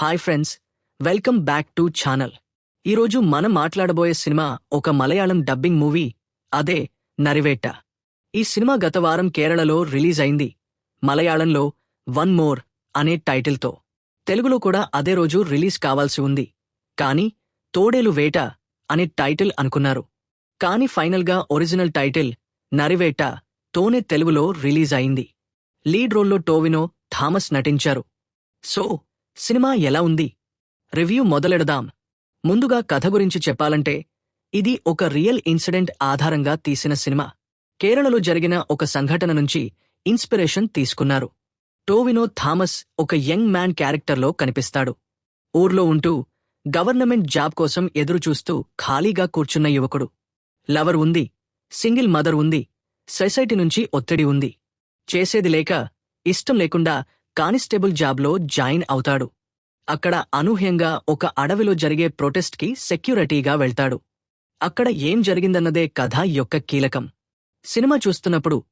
Hi friends welcome back to channel. ఈరోజు మనం మాట్లాడబోయే cinema ఒక మలయాళం డబ్బింగ్ మూవీ అదే నరివేట. ఈ సినిమా గత వారం కేరళలో రిలీజ్ అయింది. మలయాళంలో వన్ మోర్ అనే టైటిల్తో. తెలుగులో కూడా అదే రోజు రిలీజ్ కావాల్సి ఉంది. కానీ తోడేలు వేట అనే టైటిల్ అనుకున్నారు. కాని ఫైనల్గా ఒరిజినల్ టైటిల్ నరివేట తోనే తెలుగులో రిలీజ్ అయింది. లీడ్ రోల్లో టోవినో థామస్ నటించారు. సో సినిమా ఎలా ఉంది? రివ్యూ మొదలెడదాం. ముందుగా కథ గురించి చెప్పాలంటే ఇది ఒక రియల్ ఇన్సిడెంట్ ఆధారంగా తీసిన సినిమా. కేరళలో జరిగిన ఒక సంఘటన నుంచి ఇన్స్పిరేషన్ తీసుకున్నారు. టోవినో థామస్ ఒక యంగ్ మ్యాన్ క్యారెక్టర్లో కనిపిస్తాడు. ఊర్లో ఉంటూ గవర్నమెంట్ జాబ్ కోసం ఎదురుచూస్తూ ఖాళీగా కూర్చున్న యువకుడు. లవర్ ఉంది సింగిల్ మదర్ ఉంది సొసైటీ నుంచి ఒత్తిడి ఉంది. చేసేది లేక ఇష్టం లేకుండా కానిస్టేబుల్ జాబ్లో జాయిన్ అవుతాడు. అక్కడ అనూహ్యంగా ఒక అడవిలో జరిగే ప్రొటెస్ట్కి సెక్యూరిటీగా వెళ్తాడు. అక్కడ ఏం జరిగిందన్నదే కథ యొక్క కీలకం. సినిమా చూస్తున్నప్పుడు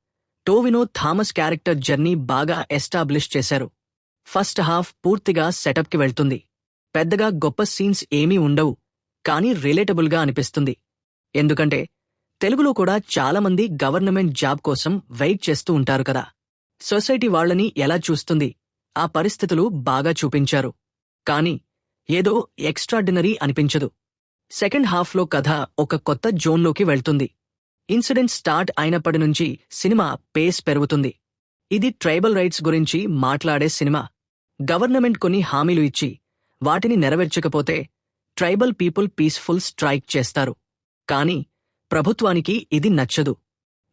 టోవినో థామస్ క్యారెక్టర్ జర్నీ బాగా ఎస్టాబ్లిష్ చేశారు. ఫస్ట్ హాఫ్ పూర్తిగా సెటప్కి వెళ్తుంది. పెద్దగా గొప్ప సీన్స్ ఏమీ ఉండవు కానీ రిలేటబుల్గా అనిపిస్తుంది. ఎందుకంటే తెలుగులో కూడా చాలామంది గవర్నమెంట్ జాబ్ కోసం వెయిట్ చేస్తూ ఉంటారు కదా. సొసైటీ వాళ్ళని ఎలా చూస్తుంది? ఆ పరిస్థితులు బాగా చూపించారు. కాని ఏదో ఎక్స్ట్రాడినరీ అనిపించదు. సెకండ్ హాఫ్లో కథ ఒక కొత్త జోన్లోకి వెళ్తుంది. ఇన్సిడెంట్ స్టార్ట్ అయినప్పటి నుంచి సినిమా పేస్ పెరుగుతుంది. ఇది ట్రైబల్ రైట్స్ గురించి మాట్లాడే సినిమా. గవర్నమెంట్ కొన్ని హామీలు ఇచ్చి వాటిని నెరవేర్చకపోతే ట్రైబల్ పీపుల్ పీస్ఫుల్ స్ట్రైక్ చేస్తారు. కానీ ప్రభుత్వానికి ఇది నచ్చదు.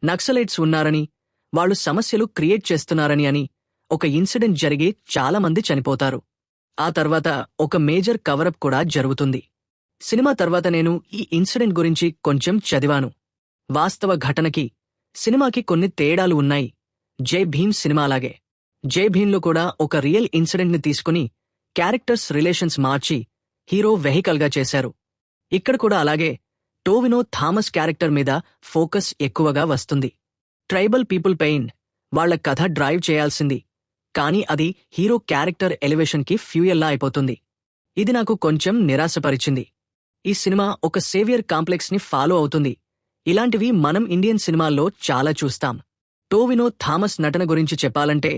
నక్సలైట్స్ ఉన్నారని వాళ్ళు సమస్యలు క్రియేట్ చేస్తున్నారని అని ఒక ఇన్సిడెంట్ జరిగి చాలామంది చనిపోతారు. ఆ తర్వాత ఒక మేజర్ కవరప్ కూడా జరుగుతుంది. సినిమా తర్వాత నేను ఈ ఇన్సిడెంట్ గురించి కొంచెం చదివాను. వాస్తవ ఘటనకి సినిమాకి కొన్ని తేడాలు ఉన్నాయి. జై భీమ్ సినిమాలాగే. జై భీమ్లో కూడా ఒక రియల్ ఇన్సిడెంట్ని తీసుకుని క్యారెక్టర్స్ రిలేషన్స్ మార్చి హీరో వెహికల్గా చేశారు. ఇక్కడ కూడా అలాగే టోవినో థామస్ క్యారెక్టర్ మీద ఫోకస్ ఎక్కువగా వస్తుంది. ట్రైబల్ పీపుల్ పెయిన్ వాళ్ళ కథ డ్రైవ్ చేయాల్సింది. కానీ అది హీరో క్యారెక్టర్ ఎలివేషన్కి ఫ్యూయల్లా అయిపోతుంది. ఇది నాకు కొంచెం నిరాశపరిచింది. ఈ సినిమా ఒక సేవియర్ కాంప్లెక్స్ని ఫాలో అవుతుంది. ఇలాంటివి మనం ఇండియన్ సినిమాల్లో చాలా చూస్తాం. టోవినో థామస్ నటన గురించి చెప్పాలంటే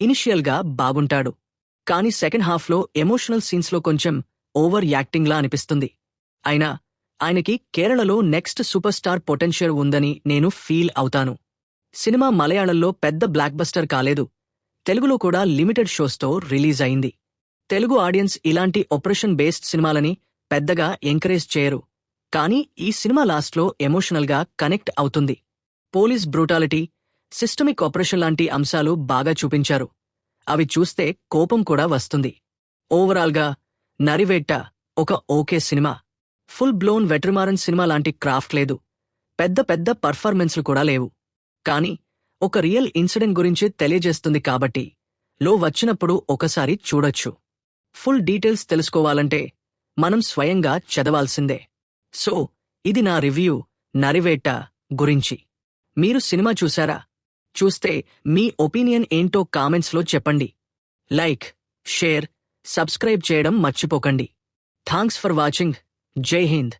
ఇనిషియల్గా బాగుంటాడు. కానీ సెకండ్ హాఫ్లో ఎమోషనల్ సీన్స్లో కొంచెం ఓవర్ యాక్టింగ్లా అనిపిస్తుంది. అయినా ఆయనకి కేరళలో నెక్స్ట్ సూపర్ స్టార్ పొటెన్షియల్ ఉందని నేను ఫీల్ అవుతాను. సినిమా మలయాళంలో పెద్ద బ్లాక్ బస్టర్ కాలేదు. తెలుగులో కూడా లిమిటెడ్ షోస్తో రిలీజ్ అయింది. తెలుగు ఆడియన్స్ ఇలాంటి ఆపరేషన్ బేస్డ్ సినిమాలని పెద్దగా ఎంకరేజ్ చేయరు. కానీ ఈ సినిమా లాస్ట్లో ఎమోషనల్గా కనెక్ట్ అవుతుంది. పోలీస్ బ్రూటాలిటీ సిస్టమిక్ ఆపరేషన్ లాంటి అంశాలు బాగా చూపించారు. అవి చూస్తే కోపం కూడా వస్తుంది. ఓవరాల్గా నరివేట్ట ఒక okay cinema. Full blown Vetrimaaran cinema లాంటి క్రాఫ్ట్ లేదు. పెద్ద పెద్ద పర్ఫార్మెన్స్లు కూడా లేవు. కానీ ఒక రియల్ ఇన్సిడెంట్ గురించి తెలియజేస్తుంది కాబట్టి లో వచ్చినప్పుడు ఒకసారి చూడొచ్చు. ఫుల్ డీటెయిల్స్ తెలుసుకోవాలంటే మనం స్వయంగా చదవాల్సిందే. సో ఇది నా రివ్యూ నరివేట గురించి. మీరు సినిమా చూసారా? చూస్తే మీ ఒపీనియన్ ఏంటో కామెంట్స్లో చెప్పండి. లైక్ షేర్ సబ్స్క్రైబ్ చేయడం మర్చిపోకండి. Thanks for watching. Jai Hind.